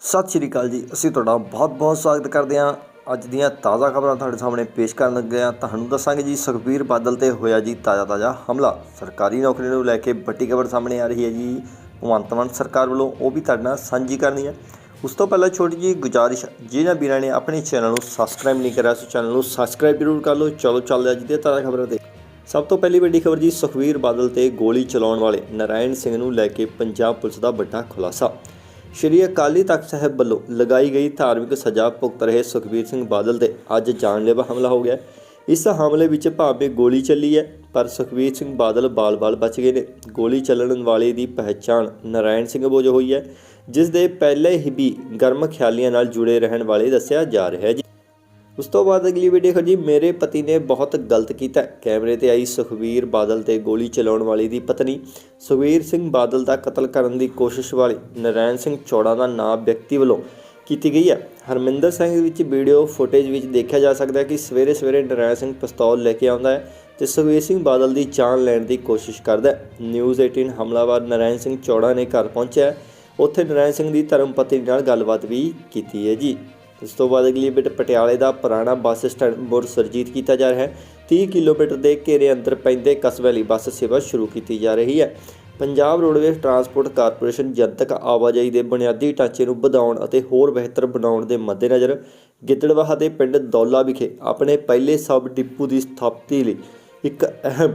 ਸਤਿ ਸ਼੍ਰੀ ਅਕਾਲ ਜੀ। ਅਸੀਂ ਤੁਹਾਡਾ ਬਹੁਤ-ਬਹੁਤ ਸਵਾਗਤ ਕਰਦੇ ਹਾਂ। ਅੱਜ ਦੀਆਂ ਤਾਜ਼ਾ ਖਬਰਾਂ ਤੁਹਾਡੇ ਸਾਹਮਣੇ ਪੇਸ਼ ਕਰਨ ਲੱਗੇ ਹਾਂ। ਤੁਹਾਨੂੰ ਦੱਸਾਂਗੇ ਜੀ, ਸੁਖਬੀਰ ਬਾਦਲ ਤੇ ਹੋਇਆ ਜੀ ਤਾਜ਼ਾ-ਤਾਜ਼ਾ ਹਮਲਾ। ਸਰਕਾਰੀ ਨੌਕਰੀ ਨੂੰ ਲੈ ਕੇ ਵੱਡੀ ਖਬਰ ਸਾਹਮਣੇ ਆ ਰਹੀ ਹੈ ਜੀ। ਭਗਵੰਤ ਮਾਨ ਸਰਕਾਰ ਵੱਲੋਂ ਉਹ ਵੀ ਤੁਹਾਡੇ ਨਾਲ ਸਾਂਝੀ ਕਰਨੀ ਹੈ। ਉਸ ਤੋਂ ਪਹਿਲਾਂ ਛੋਟੀ ਜੀ ਗੁਜ਼ਾਰਿਸ਼ ਜਿਹਨਾਂ ਵੀਰਾਂ ਨੇ ਆਪਣੇ ਚੈਨਲ ਨੂੰ ਸਬਸਕ੍ਰਾਈਬ ਨਹੀਂ ਕਰਿਆ ਸੋ, ਚੈਨਲ ਨੂੰ ਸਬਸਕ੍ਰਾਈਬ ਜ਼ਰੂਰ ਕਰ ਲਓ। ਚਲੋ, ਚੱਲਦੇ ਹਾਂ ਅੱਜ ਦੀਆਂ ਤਾਜ਼ਾ ਖਬਰਾਂ ਤੇ। ਸਭ ਤੋਂ ਪਹਿਲੀ ਵੱਡੀ ਖਬਰ ਜੀ, ਸੁਖਬੀਰ ਬਾਦਲ ਤੇ ਗੋਲੀ ਚਲਾਉਣ ਵਾਲੇ ਨਰਾਇਣ ਸਿੰਘ ਨੂੰ ਲੈ ਕੇ ਪੰਜਾਬ ਪੁਲਿਸ ਦਾ ਵੱਡਾ ਖੁਲਾਸਾ। ਸ਼੍ਰੀ ਅਕਾਲੀ ਤਖਤ ਸਾਹਿਬ ਵੱਲੋਂ ਲਗਾਈ ਗਈ ਧਾਰਮਿਕ ਸਜ਼ਾ ਭੁਗਤ ਰਹੇ ਸੁਖਬੀਰ ਸਿੰਘ ਬਾਦਲ ਤੇ ਅੱਜ ਜਾਨਲੇਵਾ ਹਮਲਾ ਹੋ ਗਿਆ ਇਸ ਹਮਲੇ ਵਿੱਚ ਭਾਵੇਂ ਗੋਲੀ ਚੱਲੀ ਹੈ, ਪਰ ਸੁਖਬੀਰ ਸਿੰਘ ਬਾਦਲ ਬਾਲ-ਬਾਲ ਬਚ ਗਏ ਨੇ। ਗੋਲੀ ਚੱਲਣ ਵਾਲੇ ਦੀ ਪਹਿਚਾਣ ਨਰਾਇਣ ਸਿੰਘ ਵਜੋਂ ਹੋਈ ਹੈ, ਜਿਸ ਦੇ ਪਹਿਲੇ ਹੀ ਵੀ ਗਰਮ ਖਿਆਲੀਆਂ ਨਾਲ ਜੁੜੇ ਰਹਿਣ ਵਾਲੇ ਦੱਸਿਆ ਜਾ ਰਿਹਾ ਹੈ। ਜੀ ਉਸ ਤੋਂ ਬਾਅਦ ਅਗਲੀ ਵੀਡੀਓ ਖੜੀ ਮੇਰੇ ਪਤੀ ਨੇ ਬਹੁਤ ਗਲਤ ਕੀਤਾ। ਕੈਮਰੇ ਤੇ ਆਈ ਸੁਖਵੀਰ ਬਾਦਲ ਤੇ ਗੋਲੀ ਚਲਾਉਣ ਵਾਲੀ ਦੀ ਪਤਨੀ। ਸੁਖਵੀਰ ਸਿੰਘ ਬਾਦਲ ਦਾ ਕਤਲ ਕਰਨ ਦੀ ਕੋਸ਼ਿਸ਼ ਵਾਲੀ ਨਰੈਣ ਸਿੰਘ ਚੌੜਾ ਦਾ ਨਾਮ ਵਿਅਕਤੀ ਵੱਲੋਂ ਕੀਤੀ ਗਈ ਹੈ। ਹਰਮਿੰਦਰ ਸਿੰਘ ਵਿੱਚ ਵੀਡੀਓ ਫੁਟੇਜ ਵਿੱਚ ਦੇਖਿਆ ਜਾ ਸਕਦਾ ਹੈ ਕਿ ਸਵੇਰੇ ਸਵੇਰੇ ਨਰੈਣ ਸਿੰਘ ਪਿਸਤੌਲ ਲੈ ਕੇ ਆਉਂਦਾ ਹੈ ਤੇ ਸੁਖਵੀਰ ਸਿੰਘ ਬਾਦਲ ਦੀ ਜਾਨ ਲੈਣ ਦੀ ਕੋਸ਼ਿਸ਼ ਕਰਦਾ ਹੈ। ਨਿਊਜ਼ 18 ਹਮਲਾਵਰ ਨਰੈਣ ਸਿੰਘ ਚੌੜਾ ਨੇ ਘਰ ਪਹੁੰਚਿਆ ਉੱਥੇ ਨਰੈਣ ਸਿੰਘ ਦੀ ਧਰਮ ਪਤਨੀ ਨਾਲ ਗੱਲਬਾਤ ਵੀ ਕੀਤੀ ਹੈ ਜੀ। ਉਸ ਤੋਂ ਬਾਅਦ ਅਗਲੀ ਬਿਟ ਪਟਿਆਲੇ ਦਾ ਪੁਰਾਣਾ ਬੱਸ ਸਟੈਂਡ ਮੁੜ ਸਰਜੀਤ ਕੀਤਾ ਜਾ ਰਿਹਾ ਹੈ। 30 ਕਿਲੋਮੀਟਰ ਦੇ ਘੇਰੇ ਅੰਦਰ ਪੈਂਦੇ ਕਸਬੇ ਲਈ ਬੱਸ ਸੇਵਾ ਸ਼ੁਰੂ ਕੀਤੀ ਜਾ ਰਹੀ ਹੈ। ਪੰਜਾਬ ਰੋਡਵੇਜ਼ ਟਰਾਂਸਪੋਰਟ ਕਾਰਪੋਰੇਸ਼ਨ ਜਨਤਕ ਆਵਾਜਾਈ ਦੇ ਬੁਨਿਆਦੀ ਢਾਂਚੇ ਨੂੰ ਵਧਾਉਣ ਅਤੇ ਹੋਰ ਬਿਹਤਰ ਬਣਾਉਣ ਦੇ ਮੱਦੇਨਜ਼ਰ ਗਿੱਦੜਵਾਹਾ ਦੇ ਪਿੰਡ ਦੌਲਾ ਵਿਖੇ ਆਪਣੇ ਪਹਿਲੇ ਸਬ ਡਿਪੂ ਦੀ ਸਥਾਪਤੀ ਲਈ ਇੱਕ ਅਹਿਮ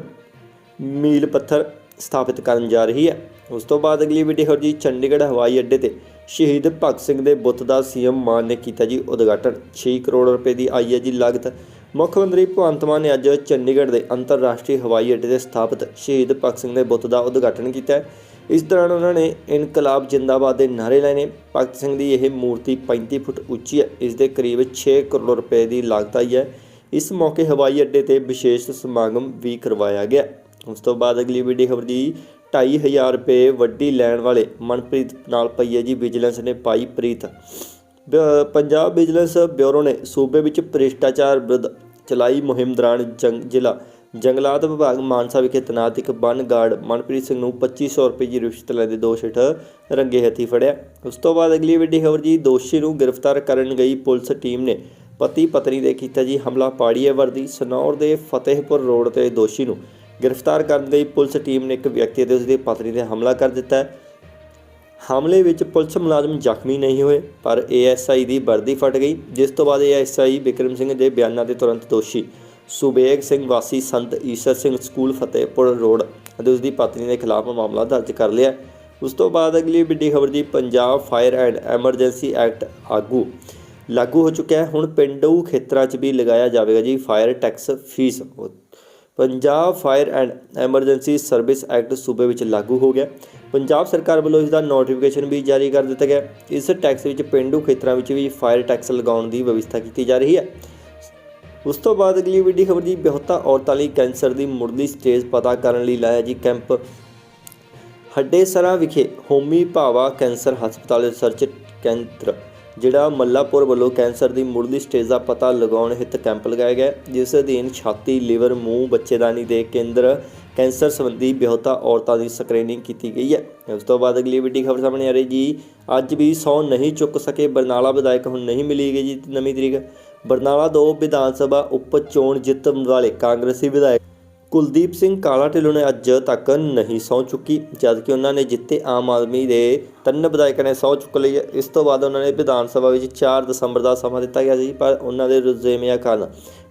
ਮੀਲ ਪੱਥਰ ਸਥਾਪਿਤ ਕਰਨ ਜਾ ਰਹੀ ਹੈ। ਉਸ ਤੋਂ ਬਾਅਦ ਅਗਲੀ ਵੀਡੀਓ ਹੋ ਜੀ ਚੰਡੀਗੜ੍ਹ ਹਵਾਈ ਅੱਡੇ ਤੇ ਸ਼ਹੀਦ ਭਗਤ ਸਿੰਘ ਦੇ ਬੁੱਤ ਦਾ ਸੀਐਮ ਮਾਨ ਨੇ ਕੀਤਾ ਜੀ ਉਦਘਾਟਨ। 6 ਕਰੋੜ ਰੁਪਏ ਦੀ ਆਈ ਹੈ ਜੀ ਲਾਗਤ। ਮੁੱਖ ਮੰਤਰੀ ਭਗਵੰਤ ਮਾਨ ਨੇ ਅੱਜ ਚੰਡੀਗੜ੍ਹ ਦੇ ਅੰਤਰਰਾਸ਼ਟਰੀ ਹਵਾਈ ਅੱਡੇ ਤੇ ਸਥਾਪਿਤ ਸ਼ਹੀਦ ਭਗਤ ਸਿੰਘ ਦੇ ਬੁੱਤ ਦਾ ਉਦਘਾਟਨ ਕੀਤਾ ਇਸ ਦੌਰਾਨ ਉਹਨਾਂ ਨੇ ਇਨਕਲਾਬ ਜਿੰਦਾਬਾਦ ਦੇ ਨਾਅਰੇ ਲਾਏ ਨੇ। ਭਗਤ ਸਿੰਘ ਦੀ ਇਹ ਮੂਰਤੀ 35 ਫੁੱਟ ਉੱਚੀ ਹੈ। ਇਸ ਦੇ ਕਰੀਬ 6 ਕਰੋੜ ਰੁਪਏ ਦੀ ਲਾਗਤ ਆਈ ਹੈ। ਇਸ ਮੌਕੇ ਹਵਾਈ ਅੱਡੇ ਤੇ ਵਿਸ਼ੇਸ਼ ਸਮਾਗਮ ਵੀ ਕਰਵਾਇਆ ਗਿਆ। ਉਸ ਤੋਂ ਬਾਅਦ ਅਗਲੀ ਵੀਡੀਓ ਖਬਰ ਜੀ 2500 ਰੁਪਏ ਵੱਡੀ ਲੈਣ ਵਾਲੇ ਮਨਪ੍ਰੀਤ ਨਾਲ ਪਈ ਹੈ ਜੀ ਵਿਜੀਲੈਂਸ ਨੇ ਪਾਈ ਪ੍ਰੀਤ। ਪੰਜਾਬ ਵਿਜੀਲੈਂਸ ਬਿਊਰੋ ਨੇ ਸੂਬੇ ਵਿੱਚ ਭ੍ਰਿਸ਼ਟਾਚਾਰ ਵਿਰੁੱਧ ਚਲਾਈ ਮੁਹਿੰਮ ਦੌਰਾਨ ਜੰਗ, ਜ਼ਿਲ੍ਹਾ ਜੰਗਲਾਤ ਵਿਭਾਗ ਮਾਨਸਾ ਵਿਖੇ ਤੈਨਾਤ ਇੱਕ ਵਨ ਗਾਰਡ ਮਨਪ੍ਰੀਤ ਸਿੰਘ ਨੂੰ 2500 ਰੁਪਏ ਦੀ ਰਿਸ਼ਵਤ ਲੈਣ ਦੇ ਦੋਸ਼ ਹੇਠ ਰੰਗੇ ਹੱਥੀ ਫੜਿਆ। ਉਸ ਤੋਂ ਬਾਅਦ ਅਗਲੀ ਵੱਡੀ ਖਬਰ ਜੀ, ਦੋਸ਼ੀ ਨੂੰ ਗ੍ਰਿਫਤਾਰ ਕਰਨ ਗਈ ਪੁਲਿਸ ਟੀਮ ਨੇ ਪਤੀ ਪਤਨੀ ਦੇ ਕੀਤਾ ਜੀ ਹਮਲਾ ਪਾੜੀਏ ਵਰਦੀ ਸਨੌਰ ਦੇ ਫਤਿਹਪੁਰ ਰੋਡ ਤੇ ਦੋਸ਼ੀ ਨੂੰ ਗ੍ਰਿਫਤਾਰ ਕਰਨ ਲਈ ਪੁਲਿਸ ਟੀਮ ਨੇ ਇੱਕ ਵਿਅਕਤੀ ਅਤੇ ਉਸਦੀ ਪਤਨੀ ਤੇ ਹਮਲਾ ਕਰ ਦਿੱਤਾ ਹੈ। ਹਮਲੇ ਵਿੱਚ ਪੁਲਿਸ ਮੁਲਾਜ਼ਮ ਜ਼ਖਮੀ ਨਹੀਂ ਹੋਏ, ਪਰ ਏਐਸਆਈ ਦੀ ਵਰਦੀ ਫਟ ਗਈ, ਜਿਸ ਤੋਂ ਬਾਅਦ ਏਐਸਆਈ ਵਿਕਰਮ ਸਿੰਘ ਦੇ ਬਿਆਨਾਂ ਦੇ ਤੁਰੰਤ ਦੋਸ਼ੀ ਸੁਬੇਗ ਸਿੰਘ ਵਾਸੀ ਸੰਤ ਈਸ਼ਰ ਸਿੰਘ ਸਕੂਲ ਫਤਿਹਪੁਰ ਰੋਡ ਅਤੇ ਉਸਦੀ ਪਤਨੀ ਦੇ ਖਿਲਾਫ ਮਾਮਲਾ ਦਰਜ ਕਰ ਲਿਆ ਉਸ ਤੋਂ ਬਾਅਦ ਅਗਲੀ ਵੱਡੀ ਖਬਰ ਜੀ, Punjab fire and emergency act ਆਗੂ ਲਾਗੂ ਹੋ ਚੁੱਕਿਆ ਹੈ। ਹੁਣ ਪਿੰਡੂ ਖੇਤਰਾਂ 'ਚ ਵੀ ਲਗਾਇਆ ਜਾਵੇਗਾ ਜੀ fire tax fee. Punjab fire and emergency service act ਸੂਬੇ ਵਿੱਚ ਲਾਗੂ ਹੋ ਗਿਆ। ਪੰਜਾਬ ਸਰਕਾਰ ਵੱਲੋਂ ਇਸ ਦਾ ਨੋਟੀਫਿਕੇਸ਼ਨ ਵੀ ਜਾਰੀ ਕਰ ਦਿੱਤਾ ਗਿਆ। ਇਸ ਟੈਕਸ ਵਿੱਚ ਪਿੰਡੂ ਖੇਤਰਾਂ ਵਿੱਚ ਵੀ ਫਾਇਰ ਟੈਕਸ ਲਗਾਉਣ ਦੀ ਵਿਵਸਥਾ ਕੀਤੀ ਜਾ ਰਹੀ ਹੈ। ਉਸ ਤੋਂ ਬਾਅਦ ਅਗਲੀ ਵੱਡੀ ਖਬਰ ਜੀ, ਬਿਹਤਾ ਔਰਤਾਂ ਲਈ ਕੈਂਸਰ ਦੀ ਮੁੱਢਲੀ ਸਟੇਜ ਪਤਾ ਕਰਨ ਲਈ ਲਾਇਆ ਜੀ ਕੈਂਪ। ਹੱਡੇਸਰਾ ਵਿਖੇ ਹੋਮੀ ਭਾਵਾ ਕੈਂਸਰ ਹਸਪਤਾਲ ਰਿਸਰਚ ਕੇਂਦਰ ਜਿਹੜਾ ਮੱਲਾਪੁਰ ਵੱਲੋਂ ਕੈਂਸਰ ਦੀ ਮੁੱਢਲੀ ਸਟੇਜ ਦਾ ਪਤਾ ਲਗਾਉਣ ਹਿੱਤ ਕੈਂਪ ਲਗਾਇਆ ਗਿਆ ਜਿਸ ਅਧੀਨ ਛਾਤੀ, ਲਿਵਰ, ਮੂੰਹ ਬੱਚੇਦਾਨੀ ਦੇ ਕੇਂਦਰ ਕੈਂਸਰ ਸੰਬੰਧੀ ਬਿਹਤਾ ਔਰਤਾਂ ਦੀ ਸਕਰੀਨਿੰਗ ਕੀਤੀ ਗਈ ਹੈ। ਉਸ ਤੋਂ ਬਾਅਦ ਅਗਲੀ ਵੱਡੀ ਖਬਰ ਸਾਹਮਣੇ ਆ ਰਹੀ ਜੀ, ਅੱਜ ਵੀ ਸੌ ਨਹੀਂ ਚੁੱਕ ਸਕੇ ਬਰਨਾਲਾ ਵਿਧਾਇਕ, ਹੁਣ ਨਹੀਂ ਮਿਲੀ ਗਈ ਜੀ ਨਵੀਂ ਤਰੀਕ। ਬਰਨਾਲਾ ਦੋ ਵਿਧਾਨ ਸਭਾ, ਉਪ ਚੋਣ ਜਿੱਤਣ ਵਾਲੇ ਕਾਂਗਰਸੀ ਵਿਧਾਇਕ ਕੁਲਦੀਪ ਸਿੰਘ ਕਾਲਾ ਢਿੱਲੋਂ ਨੇ ਅੱਜ ਤੱਕ ਨਹੀਂ ਸਹੁੰ ਚੁੱਕੀ, ਜਦਕਿ ਉਹਨਾਂ ਨੇ ਜਿੱਤੇ ਆਮ ਆਦਮੀ ਦੇ ਤਿੰਨ ਵਿਧਾਇਕਾਂ ਨੇ ਸਹੁੰ ਚੁੱਕ ਲਈ। ਹੈ ਇਸ ਤੋਂ ਬਾਅਦ ਉਹਨਾਂ ਨੇ ਵਿਧਾਨ ਸਭਾ ਵਿੱਚ 4 ਦਸੰਬਰ ਦਾ ਸਮਾਂ ਦਿੱਤਾ ਗਿਆ ਸੀ, ਪਰ ਉਹਨਾਂ ਦੇ ਰੁਝੇਵਿਆਂ ਕਾਰਨ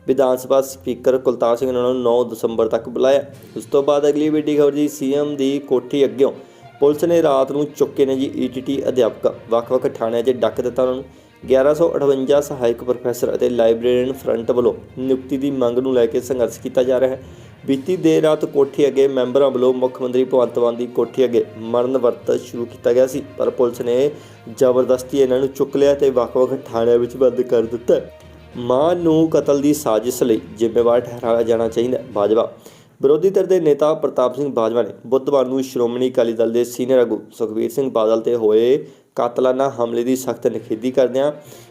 ਵਿਧਾਨ ਸਭਾ ਸਪੀਕਰ ਕੁਲਤਾਰ ਸਿੰਘ ਨੇ ਉਹਨਾਂ ਨੂੰ 9 ਦਸੰਬਰ ਤੱਕ ਬੁਲਾਇਆ। ਉਸ ਤੋਂ ਬਾਅਦ ਅਗਲੀ ਵੱਡੀ ਖਬਰ ਜੀ, ਸੀਐਮ ਦੀ ਕੋਠੀ ਅੱਗਿਓਂ ਪੁਲਿਸ ਨੇ ਰਾਤ ਨੂੰ ਚੁੱਕੇ ਨੇ ਜੀ ਈਟੀਟੀ ਅਧਿਆਪਕ। ਵੱਖ-ਵੱਖ ਥਾਣਿਆਂ 'ਚ ਡੱਕ ਦਿੱਤਾ ਉਹਨਾਂ ਨੂੰ। 1158 ਸਹਾਇਕ ਪ੍ਰੋਫੈਸਰ ਅਤੇ ਲਾਇਬ੍ਰੇਰੀਅਨ ਫਰੰਟ ਵੱਲੋਂ ਨਿਯੁਕਤੀ ਦੀ ਮੰਗ ਨੂੰ ਲੈ ਕੇ ਸੰਘਰਸ਼ ਕੀਤਾ ਜਾ ਰਿਹਾ ਹੈ। ਬੀਤੀ ਦੇਰ ਰਾਤ ਕੋਠੀ ਅੱਗੇ ਮੈਂਬਰਾਂ ਵੱਲੋਂ ਮੁੱਖ ਮੰਤਰੀ ਭਗਵੰਤ ਮਾਨ ਦੀ ਕੋਠੀ ਅੱਗੇ ਮਰਨ ਵਰਤ ਸ਼ੁਰੂ ਕੀਤਾ ਗਿਆ ਸੀ, ਪਰ ਪੁਲਿਸ ਨੇ ਜ਼ਬਰਦਸਤੀ ਇਹਨਾਂ ਨੂੰ ਚੁੱਕ ਲਿਆ ਤੇ ਵੱਖ-ਵੱਖ ਥਾਣਿਆਂ ਵਿੱਚ ਬੰਦ ਕਰ ਦਿੱਤਾ ਹੈ। ਮਾਂ ਨੂੰ ਕਤਲ ਦੀ ਸਾਜ਼ਿਸ਼ ਲਈ ਜ਼ਿੰਮੇਵਾਰ ਠਹਿਰਾਇਆ ਜਾਣਾ ਚਾਹੀਦਾ ਬਾਜਵਾ ਵਿਰੋਧੀ ਧਿਰ ਦੇ ਨੇਤਾ ਪ੍ਰਤਾਪ ਸਿੰਘ ਬਾਜਵਾ ਨੇ ਬੁੱਧਵਾਰ ਨੂੰ ਸ਼੍ਰੋਮਣੀ ਅਕਾਲੀ ਦਲ ਦੇ ਸੀਨੀਅਰ ਆਗੂ ਸੁਖਬੀਰ ਸਿੰਘ ਬਾਦਲ ਤੇ ਹੋਏ ਕਾਤਲਾਨਾ ਹਮਲੇ ਦੀ ਸਖਤ ਨਿਖੇਧੀ ਕਰਦਿਆਂ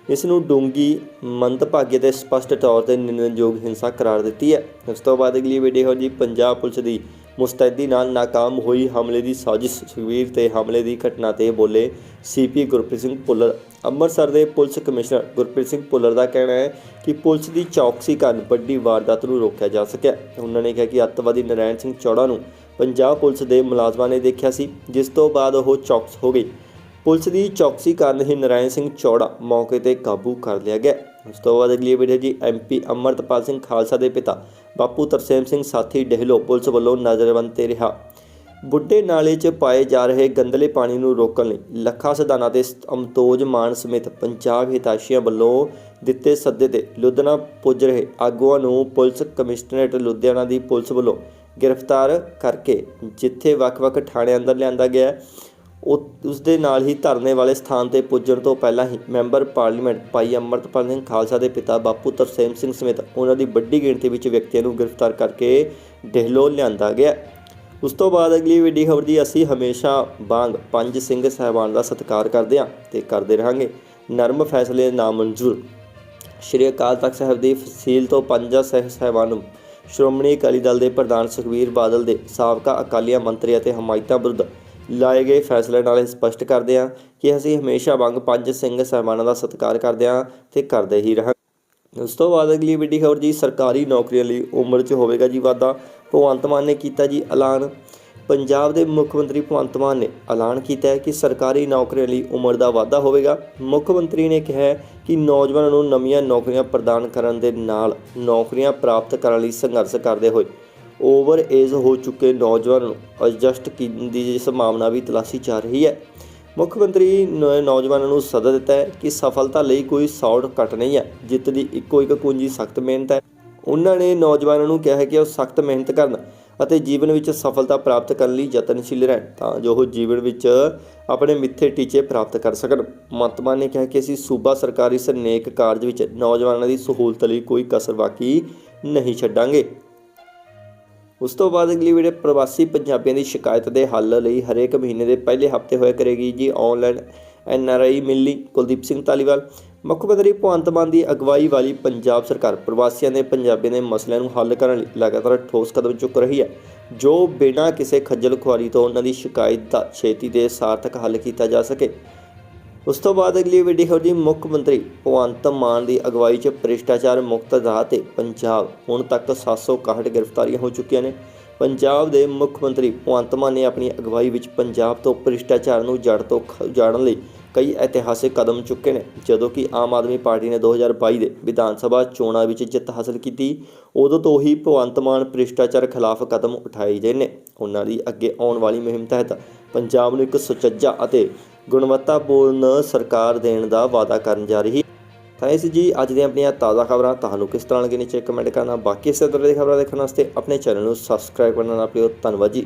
ਇਸ ਨੂੰ ਡੂੰਗੀ ਮੰਦਭਾਗੀ ਤੇ ਸਪਸ਼ਟ ਤੌਰ ਤੇ ਨਿੰਦਣਯੋਗ ਹਿੰਸਾ ਕਰਾਰ ਦਿੱਤੀ ਹੈ। ਉਸ ਤੋਂ ਬਾਅਦ ਅਗਲੀ ਵੀਡੀਓ ਜੀ ਪੰਜਾਬ ਪੁਲਿਸ ਦੀ ਮੁਸਤੈਦੀ ਨਾਲ ਨਾਕਾਮ ਹੋਈ ਹਮਲੇ ਦੀ ਸਾਜ਼ਿਸ਼ ਸੁਖਬੀਰ ਤੇ ਹਮਲੇ ਦੀ ਘਟਨਾ ਤੇ ਬੋਲੇ ਸੀਪੀ ਗੁਰਪ੍ਰੀਤ ਸਿੰਘ ਭੁੱਲਰ। ਅੰਮ੍ਰਿਤਸਰ ਦੇ ਪੁਲਿਸ ਕਮਿਸ਼ਨਰ ਗੁਰਪ੍ਰੀਤ ਸਿੰਘ ਭੁੱਲਰ ਦਾ ਕਹਿਣਾ ਹੈ ਕਿ ਪੁਲਿਸ ਦੀ ਚੌਕਸੀ ਕਾਰਨ ਵੱਡੀ ਵਾਰਦਾਤ ਨੂੰ ਰੋਕਿਆ ਜਾ ਸਕਿਆ ਉਹਨਾਂ ਨੇ ਕਿਹਾ ਕਿ ਅੱਤਵਾਦੀ ਨਰੈਣ ਸਿੰਘ ਚੌੜਾ ਨੂੰ ਪੰਜਾਬ ਪੁਲਿਸ ਦੇ ਮੁਲਾਜ਼ਮਾਂ ਨੇ ਦੇਖਿਆ ਸੀ, ਜਿਸ ਤੋਂ ਬਾਅਦ ਉਹ ਚੌਕਸ ਹੋ ਗਈ। ਪੁਲਿਸ ਦੀ ਚੌਕਸੀ ਕਾਰਨ ਹੀ ਨਰਾਇਣ ਸਿੰਘ ਚੌੜਾ ਮੌਕੇ ਤੇ ਕਾਬੂ ਕਰ ਲਿਆ ਗਿਆ। ਉਸ ਤੋਂ ਬਾਅਦ ਅਗਲੀ ਵੀਡੀਓ ਜੀ ਐਮਪੀ ਅਮਰਤਪਾਲ ਸਿੰਘ ਖਾਲਸਾ ਦੇ ਪਿਤਾ ਬਾਪੂ ਤਰਸੇਮ ਸਿੰਘ ਸਾਥੀ ਡਹਿਲੋ ਪੁਲਿਸ ਵੱਲੋਂ ਨਜ਼ਰਬੰਦ ਤੇ ਰਿਹਾ। ਬੁੱਢੇ ਨਾਲੇ 'ਚ ਪਾਏ ਜਾ ਰਹੇ ਗੰਦਲੇ ਪਾਣੀ ਨੂੰ ਰੋਕਣ ਲਈ ਲੱਖਾ ਸਦਾਨਾ ਤੇ ਅਮਤੋਜ ਮਾਨ ਸਮੇਤ ਪੰਜਾਬ ਹਿਤਾਸ਼ੀਆਂ ਵੱਲੋਂ ਦਿੱਤੇ ਸੱਦੇ ਤੇ ਲੁਧਿਆਣਾ ਪੁੱਜ ਰਹੇ ਆਗੂਆਂ ਨੂੰ ਪੁਲਿਸ ਕਮਿਸ਼ਨਰੇਟ ਲੁਧਿਆਣਾ ਦੀ ਪੁਲਿਸ ਵੱਲੋਂ ਗ੍ਰਿਫਤਾਰ ਕਰਕੇ ਜਿੱਥੇ ਵੱਖ-ਵੱਖ ਥਾਣਿਆਂ ਅੰਦਰ ਲਿਆਂਦਾ ਗਿਆ। ਉਸ ਦੇ ਨਾਲ ਹੀ ਧਰਨੇ ਵਾਲੇ ਸਥਾਨ ਤੇ ਪੁੱਜਣ ਤੋਂ ਪਹਿਲਾਂ ਹੀ ਮੈਂਬਰ ਪਾਰਲੀਮੈਂਟ ਭਾਈ ਅਮਰਤਪਾਲ ਸਿੰਘ ਖਾਲਸਾ ਦੇ ਪਿਤਾ ਬਾਪੂ ਤਰਸੇਮ ਸਿੰਘ ਸਮੇਤ ਉਹਨਾਂ ਦੀ ਵੱਡੀ ਗਿਣਤੀ ਵਿੱਚ ਵਿਅਕਤੀਆਂ ਨੂੰ ਗ੍ਰਿਫਤਾਰ ਕਰਕੇ ਡਹਿਲੋ ਲਿਆਂਦਾ ਗਿਆ। ਉਸ ਤੋਂ ਬਾਅਦ ਅਗਲੀ ਵੱਡੀ ਖਬਰ ਦੀ ਅਸੀਂ ਹਮੇਸ਼ਾ ਵਾਂਗ ਪੰਜ ਸਿੰਘ ਸਹਿਬਾਨ ਦਾ ਸਤਿਕਾਰ ਕਰਦੇ ਹਾਂ ਤੇ ਕਰਦੇ ਰਹਾਂਗੇ। ਨਰਮ ਫੈਸਲੇ ਨਾਮਨਜ਼ੂਰ। ਸ਼੍ਰੀ ਅਕਾਲ ਤਖਤ ਸਾਹਿਬ ਦੀ ਫਸੀਲ ਤੋਂ ਪੰਜਾਂ ਸਹਿ ਸਹਿਬਾਨ ਨੂੰ ਸ਼੍ਰੋਮਣੀ ਅਕਾਲੀ ਦਲ ਦੇ ਪ੍ਰਧਾਨ ਸੁਖਬੀਰ ਬਾਦਲ ਦੇ ਸਾਬਕਾ ਅਕਾਲੀਆ ਮੰਤਰੀ ਅਤੇ ਹਮਾਇਤਾਂ ਵਿਰੁੱਧ ਲਾਏ ਗਏ ਫੈਸਲੇ ਨਾਲ ਇਹ ਸਪਸ਼ਟ ਕਰਦੇ ਹਾਂ ਕਿ ਅਸੀਂ ਹਮੇਸ਼ਾ ਵਾਂਗ ਪੰਜ ਸਿੰਘ ਸਹਿਬਾਨਾਂ ਦਾ ਸਤਿਕਾਰ ਕਰਦੇ ਹਾਂ ਤੇ ਕਰਦੇ ਹੀ ਰਹਾਂਗੇ। ਉਸ ਤੋਂ ਬਾਅਦ ਅਗਲੀ ਵੱਡੀ ਖਬਰ ਜੀ, ਸਰਕਾਰੀ ਨੌਕਰੀਆਂ ਲਈ ਉਮਰ 'ਚ ਹੋਵੇਗਾ ਜੀ ਵਾਧਾ। ਭਗਵੰਤ ਮਾਨ ਨੇ ਕੀਤਾ ਜੀ ਐਲਾਨ। ਪੰਜਾਬ ਦੇ ਮੁੱਖ ਮੰਤਰੀ ਭਗਵੰਤ ਮਾਨ ਨੇ ਐਲਾਨ ਕੀਤਾ ਹੈ ਕਿ ਸਰਕਾਰੀ ਨੌਕਰੀਆਂ ਲਈ ਉਮਰ ਦਾ ਵਾਧਾ ਹੋਵੇਗਾ। ਮੁੱਖ ਮੰਤਰੀ ਨੇ ਕਿਹਾ ਕਿ ਨੌਜਵਾਨਾਂ ਨੂੰ ਨਵੀਆਂ ਨੌਕਰੀਆਂ ਪ੍ਰਦਾਨ ਕਰਨ ਦੇ ਨਾਲ ਨੌਕਰੀਆਂ ਪ੍ਰਾਪਤ ਕਰਨ ਲਈ ਸੰਘਰਸ਼ ਕਰਦੇ ਹੋਏ ਓਵਰ ਏਜ ਹੋ ਚੁੱਕੇ ਨੌਜਵਾਨਾਂ ਨੂੰ ਐਡਜਸਟ ਕਰਨ ਦੀ ਸੰਭਾਵਨਾ ਵੀ ਤਲਾਸ਼ੀ ਜਾ ਰਹੀ ਹੈ। ਮੁੱਖ ਮੰਤਰੀ ਨੇ ਨੌਜਵਾਨਾਂ ਨੂੰ ਸੱਦਾ ਦਿੱਤਾ ਹੈ ਕਿ ਸਫਲਤਾ ਲਈ ਕੋਈ ਸ਼ਾਰਟਕਟ ਨਹੀਂ ਹੈ, ਜਿੱਤ ਦੀ ਇੱਕੋ ਇੱਕ ਕੁੰਜੀ ਸਖਤ ਮਿਹਨਤ ਹੈ। ਉਹਨਾਂ ਨੇ ਨੌਜਵਾਨਾਂ ਨੂੰ ਕਿਹਾ ਹੈ ਕਿ ਉਹ ਸਖਤ ਮਿਹਨਤ ਕਰਨ ਅਤੇ ਜੀਵਨ ਵਿੱਚ ਸਫਲਤਾ ਪ੍ਰਾਪਤ ਕਰਨ ਲਈ ਯਤਨਸ਼ੀਲ ਰਹਿਣ ਤਾਂ ਜੋ ਉਹ ਜੀਵਨ ਵਿੱਚ ਆਪਣੇ ਮਿੱਥੇ ਟੀਚੇ ਪ੍ਰਾਪਤ ਕਰ ਸਕਣ। ਮਹਤਮਾ ਨੇ ਕਿਹਾ ਕਿ ਅਸੀਂ ਸੂਬਾ ਸਰਕਾਰ ਇਸ ਨੇਕ ਕਾਰਜ ਵਿੱਚ ਨੌਜਵਾਨਾਂ ਦੀ ਸਹੂਲਤ ਲਈ ਕੋਈ ਕਸਰ ਬਾਕੀ ਨਹੀਂ ਛੱਡਾਂਗੇ। ਉਸ ਤੋਂ ਬਾਅਦ ਅਗਲੀ ਵੀਡੀਓ ਪ੍ਰਵਾਸੀ ਪੰਜਾਬੀਆਂ ਦੀ ਸ਼ਿਕਾਇਤ ਦੇ ਹੱਲ ਲਈ ਹਰੇਕ ਮਹੀਨੇ ਦੇ ਪਹਿਲੇ ਹਫ਼ਤੇ ਹੋਇਆ ਕਰੇਗੀ ਜੀ ਆਨਲਾਈਨ ਐਨ ਆਰ ਆਈ ਮਿਲਣੀ ਕੁਲਦੀਪ ਸਿੰਘ ਧਾਲੀਵਾਲ। ਮੁੱਖ ਮੰਤਰੀ ਭਗਵੰਤ ਮਾਨ ਦੀ ਅਗਵਾਈ ਵਾਲੀ ਪੰਜਾਬ ਸਰਕਾਰ ਪ੍ਰਵਾਸੀਆਂ ਦੇ ਪੰਜਾਬੀਆਂ ਦੇ ਮਸਲਿਆਂ ਨੂੰ ਹੱਲ ਕਰਨ ਲਈ ਲਗਾਤਾਰ ਠੋਸ ਕਦਮ ਚੁੱਕ ਰਹੀ ਹੈ, ਜੋ ਬਿਨਾਂ ਕਿਸੇ ਖੱਜਲ ਖੁਆਰੀ ਤੋਂ ਉਹਨਾਂ ਦੀ ਸ਼ਿਕਾਇਤ ਦਾ ਛੇਤੀ ਦੇ ਸਾਰਥਕ ਹੱਲ ਕੀਤਾ ਜਾ ਸਕੇ। ਉਸ ਤੋਂ ਬਾਅਦ ਅਗਲੀ ਵੀਡੀਓ ਖਬਰ ਜੀ ਮੁੱਖ ਮੰਤਰੀ ਭਗਵੰਤ ਮਾਨ ਦੀ ਅਗਵਾਈ 'ਚ ਭ੍ਰਿਸ਼ਟਾਚਾਰ ਮੁਕਤ ਰਾਹ ਤੇ ਪੰਜਾਬ। ਹੁਣ ਤੱਕ 761 ਗ੍ਰਿਫਤਾਰੀਆਂ ਹੋ ਚੁੱਕੀਆਂ ਨੇ। ਪੰਜਾਬ ਦੇ ਮੁੱਖ ਮੰਤਰੀ ਭਗਵੰਤ ਮਾਨ ਨੇ ਆਪਣੀ ਅਗਵਾਈ ਵਿੱਚ ਪੰਜਾਬ ਤੋਂ ਭ੍ਰਿਸ਼ਟਾਚਾਰ ਨੂੰ ਜੜ ਤੋਂ ਖ- ਉਜਾੜਨ ਲਈ ਕਈ ਇਤਿਹਾਸਿਕ ਕਦਮ ਚੁੱਕੇ ਨੇ। ਜਦੋਂ ਕਿ ਆਮ ਆਦਮੀ ਪਾਰਟੀ ਨੇ 2022 ਦੇ ਵਿਧਾਨ ਸਭਾ ਚੋਣਾਂ ਵਿੱਚ ਜਿੱਤ ਹਾਸਲ ਕੀਤੀ, ਉਦੋਂ ਤੋਂ ਹੀ ਭਗਵੰਤ ਮਾਨ ਭ੍ਰਿਸ਼ਟਾਚਾਰ ਖਿਲਾਫ ਕਦਮ ਉਠਾਏ ਗਏ ਨੇ। ਉਹਨਾਂ ਦੀ ਅੱਗੇ ਆਉਣ ਵਾਲੀ ਮੁਹਿੰਮ ਤਹਿਤ ਪੰਜਾਬ ਨੂੰ ਇੱਕ ਸੁਚੱਜਾ ਅਤੇ ਗੁਣਵੱਤਾਪੂਰਨ ਸਰਕਾਰ ਦੇਣ ਦਾ ਵਾਅਦਾ ਕਰਨ ਜਾ ਰਹੀ। ਹੈ ਤਾਂ ਇਸ ਜੀ ਅੱਜ ਦੀਆਂ ਆਪਣੀਆਂ ਤਾਜ਼ਾ ਖਬਰਾਂ। ਤੁਹਾਨੂੰ ਕਿਸ ਤਰ੍ਹਾਂ ਲੱਗੀਆਂ ਨੀਚੇ ਕਮੈਂਟ ਕਰਨਾ। ਬਾਕੀ ਇਸੇ ਤਰ੍ਹਾਂ ਦੀ ਖਬਰਾਂ ਦੇਖਣ ਵਾਸਤੇ ਆਪਣੇ ਚੈਨਲ ਨੂੰ ਸਬਸਕ੍ਰਾਈਬ ਕਰਨਾ ਨਾ ਭੁੱਲਿਓ। ਧੰਨਵਾਦ ਜੀ।